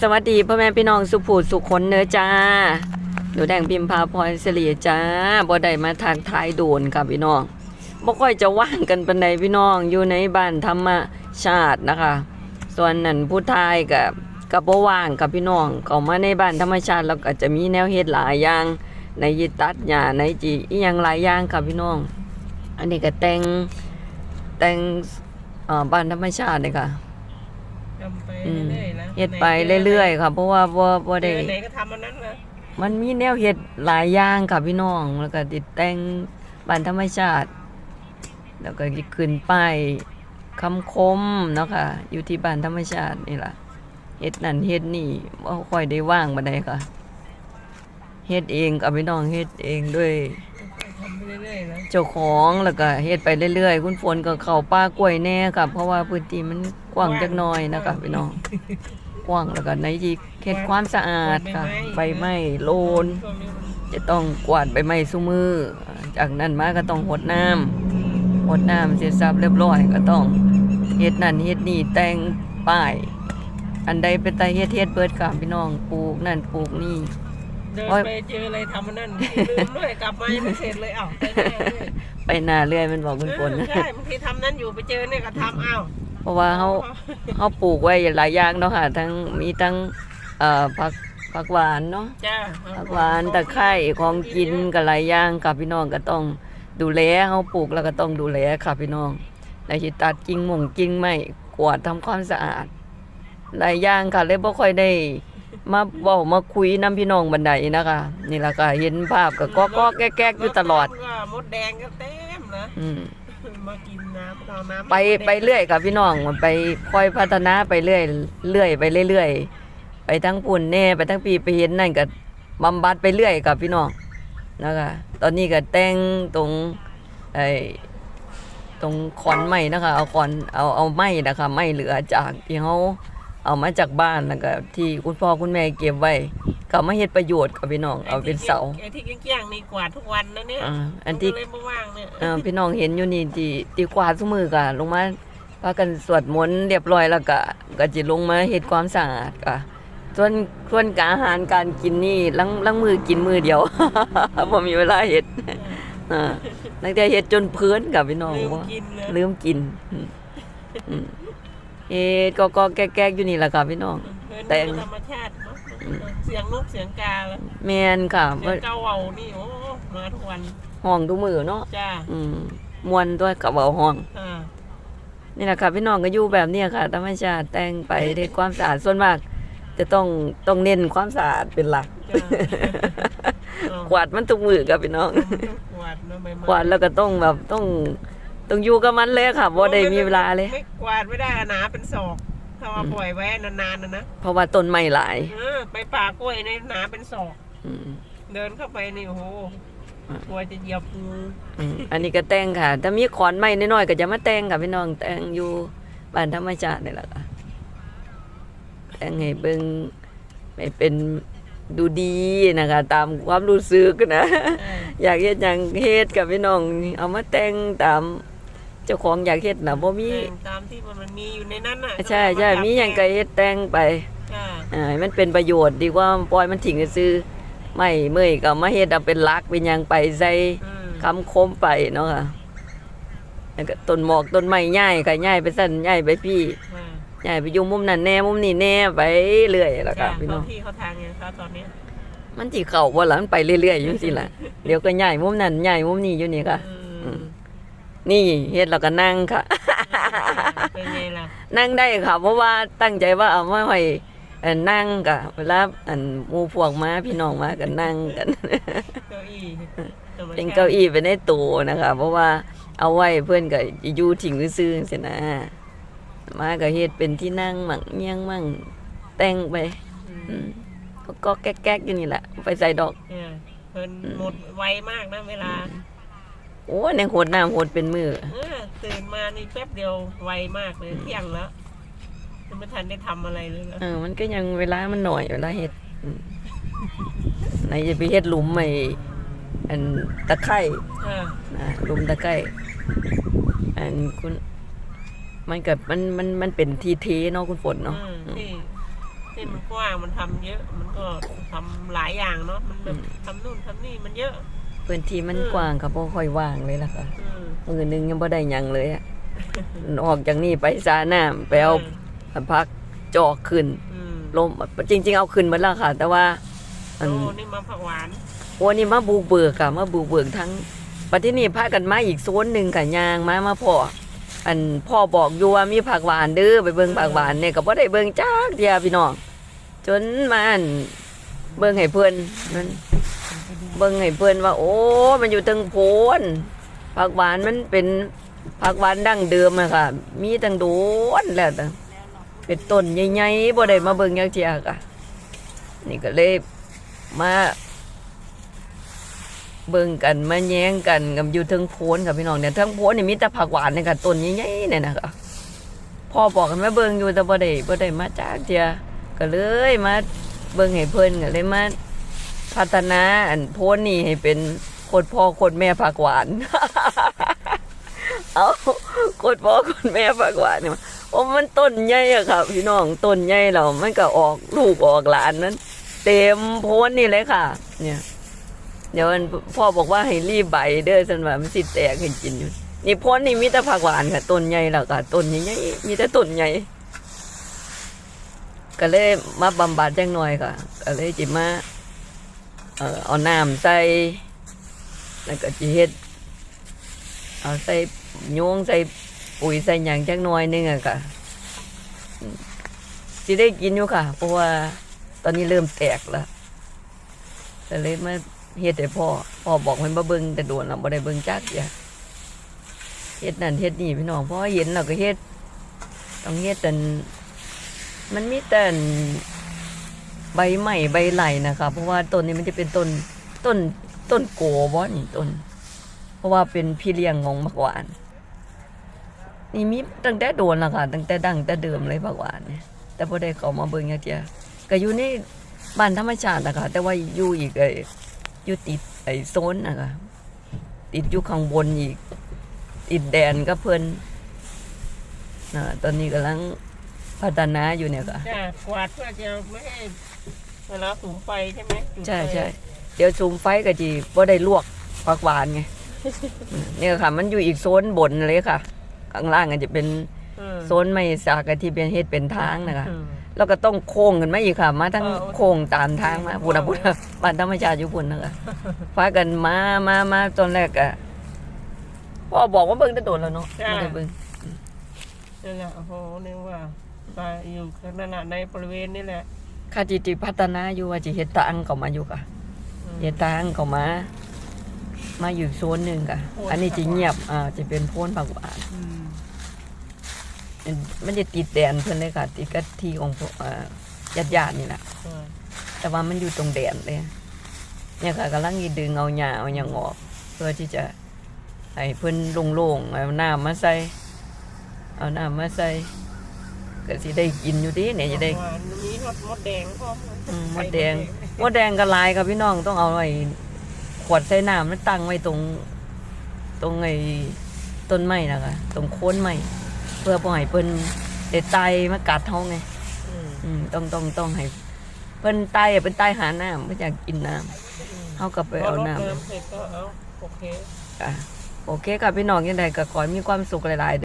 สวัสดีพ่อแม่พี่น้องสุภูสุขคนเนื้อจ้า หนูแดงพิมพาพรเสลีจ้าบ่ได้มาทางทายโดนค่ะพี่น้องบ่ค่อยจะว่างกันปานใดพี่น้องอยู่ในบ้านธรรมชาตินะคะ ส่วนนั้นผู้ทายกับกับบ่ว่างกับพี่น้องเข้ามาในบ้านธรรมชาติแล้วก็จะมีแนวเฮ็ดหลายอย่างในยิตัดหญ้าในจีอีหยังหลายอย่างค่ะพี่น้อง อันนี้ก็แต่งแต่งบ้านธรรมชาติเลยค่ะ อืมเรื่อยๆนะเฮ็ดไปเรื่อยๆค่ะเพราะว่าบ่บ่ๆได้ ไหนก็ทำมันนั้นนะมันมีแนวเฮ็ดหลายอย่างค่ะพี่น้อง แล้วก็ติดแต่งบ้านธรรมชาติ แล้วก็ขึ้นป้ายคำคมเนาะค่ะ อยู่ที่บ้านธรรมชาตินี่ล่ะเฮ็ดนั่นเฮ็ดนี่บ่ค่อยได้ว่างบันไดค่ะเฮ็ดเองกับพี่น้องเฮ็ดเองด้วย ทำไปเรื่อยๆนะเจ้าของแล้วก็เฮ็ดไปเรื่อยๆ คุณฝนก็เข้าป่ากล้วยแน่ค่ะเพราะว่าพื้นที่มันกว้างจักหน่อยนะคะพี่น้องกว้างแล้วก็ในที่เฮ็ดความสะอาดค่ะใบไม้โลน ช่วงนี้มันจะต้องกวาดใบไม้ซุมือ จากนั้นมาก็ต้องหดน้ำหดน้ำเสร็จสับเรียบร้อยก็ต้องเฮ็ดนั่นเฮ็ดนี่แต่งป้าย อันใดเป็นตาเฮ็ดเฮ็ดเบิดค่ะพี่น้องปลูกนั่นปลูกนี่ เดินโอ๊ยไปเจออะไรทำมันนั่นลืมด้วยกลับมายังไม่เสร็จเลยเอ้าไปหน้าเลยไปหน้าเรื่อยมันบอกคุณฝนเออใช่บางทีทำนั้นอยู่ไปเจอเนี่ยก็ทำเอ้าเพราะว่าเขาเขาปลูกไว้หลายอย่างเนาะค่ะ ทั้งมีทั้งเอ่อผักผักหวานเนาะ จ้าผักหวานตะไคร้ของกินกับหลายอย่างค่ะพี่น้องก็ต้องดูแลเขาปลูกแล้วก็ต้องดูแลค่ะพี่น้องในที่ตัดกิ่งหม่งกิ่งไม้กวาดทำความสะอาด หลายอย่างค่ะเลยบ่ค่อยได้ มาเว้ามาคุยน้ำพี่น้องบันไดนะคะนี่ล่ะค่ะเห็นภาพก็ก็ก็แก๊กๆอยู่ตลอดก็มดแดงก็เต็มนะอืมมากินน้ำเอาน้ำไปไปเรื่อยค่ะพี่น้องมันไปค่อยพัฒนาไปเรื่อยเรื่อยไปเรื่อยๆไปทั้งปุ่นแน่ไปทั้งปีไปเห็นนั่นก็บำบัดไปเรื่อยค่ะพี่น้องนะคะตอนนี้ก็แต่งตรงไอ้ตรงขอนไม้นะคะเอาขอนเอาเอาไม้นะคะไม้เหลือจากที่เขา เอามาจากบ้านแล้วก็ที่คุณพ่อคุณแม่เก็บไว้ก็มาเฮ็ดประโยชน์ค่ะพี่น้องเอาเป็นเสาไอ้ที่เกี้ยงๆนี่กวาดทุกวันนะเนี่ยอ่าอันที่ก็เลยไม่ว่างเนี่ยเอ่อพี่น้องเห็นอยู่นี่ที่ที่กวาดซุมือก็ลงมาพากันสวดมนต์เรียบร้อยแล้วก็ก็จิลงมาเฮ็ดความสะอาดก็ส่วนส่วนการอาหารการกินนี่ลังลังมือกินมือเดียวบ่มีเวลาเฮ็ดอ่าตั้งแต่เฮ็ดจนเพื้นกับพี่น้องลืมว่ากินเลยลืมกิน อืมอืมเฮ็ดก็ก็แก๊กๆอยู่นี่ล่ะค่ะพี่น้อง แต่ แต่ธรรมชาติเนาะเสียงนกเสียงกาแล้วแม่นค่ะเสียงเกาเหว่านี่โอ้มาทุกวันห้องทุกมือเนาะจ้าอืมม่วนด้วยกับเว้าห้อง อ่านี่แหละค่ะพี่น้องก็อยู่แบบเนี้ยค่ะธรรมชาติแต่งไปด้วยความสะอาดส่วนมาก จะต้องต้องเน้นความสะอาดเป็นหลัก จ้า กวาดมันทุกมือกับพี่น้อง กวาดนะใบไม้กวาดแล้วก็ต้องแบบต้อง ต้องอยู่กับมันเลยค่ะบ่ได้มีเวลาเลยไม่กวาดไม่ได้หนาเป็นศอกถ้าว่าปล่อยไว้นานๆนะนะเพราะว่าต้นไม้หลายเออไปป่ากล้วยในหนาเป็นศอกอืมเดินเข้าไปนี่โอ้โหกลัวจะเหยียบงูอืมอันนี้ก็แต่งค่ะ ถ้ามีขอนไม้น้อยๆก็จะมาแต่งค่ะพี่น้องแต่งอยู่บ้านธรรมชาตินี่แหละค่ะแต่งให้เบิ่งให้เป็นดูดีนะคะ ตามความรู้สึกนะเอออยากเฮ็ดหยังเฮ็ดกับพี่น้อง เอามาแต่งตาม เจ้าของอยากเฮ็ดน่ะบ่มีแต่งตามที่มันมีอยู่ในนั้นน่ะใช่ใช่มีหยังก็เฮ็ดแต่งไปจ้าอ่าให้มันเป็นประโยชน์ดีกว่าปล่อยมันทิ้งซื่อๆไม่เมื่อยก็มาเฮ็ดเอาเป็นหลักเป็นหยังไปใส่อืมคำคมไปเนาะค่ะแล้วก็ต้นหมอกต้นไม้ใหญ่ก็ใหญ่ไปสั่นใหญ่ไปพี่อ่าใหญ่ไปอยู่มุมนั้นแน่มุมนี้แน่ไปเรื่อยแล้วก็จ้าพี่น้องเขาที่เขาทางไงครับตอนนี้มันสิเข้าบ่ล่ะมันไปเรื่อยๆอยู่จังซี่ล่ะเดี๋ยวก็ใหญ่มุมนั้นใหญ่มุมนี้อยู่นี่ค่ะอืม นี่เฮ็ดแล้วก็นั่งค่ะ เป็นไงล่ะนั่งได้ค่ะ เพราะว่าตั้งใจว่าเอามาไว้เอ่อนั่งกะเวลาอันหมู่พวกมาพี่น้องมากันนั่งกัน เก้าอี้ธรรมชติเป็นเก้าอี้ไปในตู้นะคะ เพราะว่าเอาไว้เพื่อนก็อยู่ทิ้งซื่อๆสินะมาก็เฮ็ดเป็นที่นั่งมั่งเมียงมั่งแต่งไปอืมอืมก็ก็แก๊กๆอยู่นี่แหละไปใส่ดอก เนี่ยเพิ่นหมดไวมากนะเวลา โอ้ในโหดน้ำโหดเป็นมือเออตื่นมานี่แป๊บเดียวไวมากเลยเที่ยงแล้วยังไม่ทันได้ทำอะไรเลยนะเออ มันก็ยังเวลามันหน่อยเวลาเฮ็ดอืมไหนจะไปเฮ็ดหลุมใหม่อันตะไคร้เออนะหลุมตะไคร้อันคุณมันกับมันมันมันเป็นทีเทเนาะคุณฝนเนาะอืมอืมที่ที่มันกว้างมันทำเยอะ มันก็ทำหลายอย่างเนาะมันแบบทำนู่นทำนี่มันเยอะ พื้นที่มันอืมกว้างก็บ่ค่อยว่างเลยล่ะค่ะอืมมือหนึงยังบ่ได้หยังเลยอะออกจากนี่ไปสาน้ำไปเอาพักจอกขึ้นอืมลมจริง ๆ เอาขึ้นหมาแล้วค่ะ แต่ว่าอันโอ้นี่มาผักหวานโอ้นี่มาบูกเบิกค่ะมาบูกเบิกทั้งปัจจุบันพากันมาอีกโซนหนึ่งกับยางมามาพ่ออันพ่อบอกอยู่ว่ามีผักหวานเด้อไปเบิ่งผักหวานเนี่ยก็บ่ได้เบิ่งจักเดียวพี่น้องจนมาอันเบิ่งให้เพิ่นมัน เบิ่งให้เพิ่อนว่า โอ้ มันอยู่เทึงโพนผักหวานมันเป็นผักหวานดั้งเดิมอะค่ะ มีตั้งโดนแล้วตั้งเป็นต้นใหญ่ๆบ่ได้มาเบิ่งจักเทียค่ะ นี่ก็เลยมาเบิ่งกันมาแย้งกันกับอยู่เทิงโพนกับพี่น้องเนี่ยเทิงโพนนี่มีแต่ผักหวานเนี่ยค่ะต้นใหญ่ๆเนี่ยนะคะพ่อบอกกันมาเบิ่งอยู่แต่บ่ได้บ่ได้มาจากเดียก็เลยมาเบิ่งให้เพิ่นก็เลยมา พัฒนาอันโพนนี่ให้เป็นโคตรพ่อโคตรแม่ผักหวาน เอาโคตรพ่อโคตรแม่ผักหวานเนี่ยโอ้มันต้นใหญ่อะค่ะพี่น้องต้นใหญ่แล้วมันก็ออกลูกออกหลานนั้น เต็มโพนนี่เลยค่ะ เนี่ย เดี๋ยวพ่อบอกว่าให้รีบใบเด้อสันว่ามันสิแตกให้กินอยู่นี่พ้นนี่มีแต่ผักหวานค่ะต้นใหญ่แล้วค่ะต้นใหญ่ๆมีแต่ต้นใหญ่ก็เลยมาบำบัดจังหน่อยค่ะก็เลยจิมา เอ่อเอาน้ำใส่แล้วก็จิเฮ็ดเอาใส่โยงใส่ปุ๋ยใส่หยังจังหน่อยหนึงอะค่ะอืมสิได้กินอยู่ค่ะ เพราะว่าตอนนี้เริ่มแตกแล้วก็เลยมาเฮ็ดให้พ่อพ่อบอกให้มาเบิ่งแต่โดนเราบ่ได้เบิ่งจักเดียเฮ็ดนั่นเฮ็ดนี่พี่น้องพอเห็นเราก็เฮ็ดต้องเฮ็ดแต่มันมีแต่ ใบใหม่ใบไหลนะคะเพราะว่าต้นนี้มันจะเป็นต้นต้นต้นโกบ่นี่ต้น เพราะว่าเป็นพี่เลี้ยงของผักหวาน นี่มีตั้งแต่โดนแล้วค่ะตั้งแต่ดังแต่เดิมเลยผักหวานเนี่ยแต่บ่ได้เขามาเบิ่งจักเดียก็อยู่ในบ้านธรรมชาตินะคะแต่ว่าอยู่อีกไอ้อยู่ติดไอ้โซนนะคะติดอยู่ข้างบนอีกติดแดนก็เพิ่นนะตอนนี้กำลัง พัฒนาอยู่เนี่ยค่ะจ้ากวาดเพื่อจะไม่ให้เวลาสูงไฟใช่ไหมจุดใช่ไฟใช่เดี๋ยวซูมไฟก็จีบ่ได้ลวกผักหวานไงอืมเนี่ยค่ะ มันอยู่อีกโซนบนเลยค่ะ ข้างล่างก็จะเป็นเออโซนไม้สากที่เป็นเฮ็ดเป็นทางนะคะ อืม แล้วก็ต้องโค้งขึ้นมาอีกค่ะ มาทั้งเออโค้งตามทางมาพูดะพูดะบ้านธรรมชาติอยู่พุ่นนะคะฟ้ากันมามามาตอนแรกอะพ่อบอกว่าเบิ่งแตะโดนแล้วเนาะไม่ได้เบิ่งนั่นแหละโอ้โหนี่ว่า ไปอยู่ข้างนั่นแหละในบริเวณนี่แหละข้าจิติพัฒนาอยู่ว่าจิเฮ็ดทางเข้ามาอยู่ค่ะอืมเฮ็ดทางเข้ามา มาอยู่โซนหนึ่งค่ะโพนอันนี้จะเงียบอ่าจะเป็นโพนผักหวานอืมมันจะติดแดนเพิ่นเลยค่ะติดกับที่ของพวกอ่าญาติๆนี่แหละเออแต่ว่ามันอยู่ตรงแดนเลยเนี่ยค่ะกำลังอีดึงเอาหญ้าเอาหยังออก เพื่อที่จะให้เพิ่นโล่งๆเอาน้ำมาใส่เอาน้ำมาใส่ ก็สิได้กินอยู่ดีเนี่ยจะได้หวานมีมดมดแดงพร้อมอืมมดแดงมดแดงก็หลายครับพี่น้องต้องเอาไอ้ขวดใส่น้ำแล้วตั้งไว้ตรง ตรงไอ้ต้นไม้นะคะตรงโคนไม้เพื่อบ่ให้เพิ่นได้ไตมากัดเฮาไงอืมอืมต้องต้องต้องให้เพิ่นไตอะเป็นไตหาน้ำเพิ่นอยากกินน้ำเฮาก็ไปพอเอารดน้ำน้ำเสร็จก็เอาโอเคอะโอเคค่ะพี่น้องยังไงก็ขอให้มีความสุขหลายๆ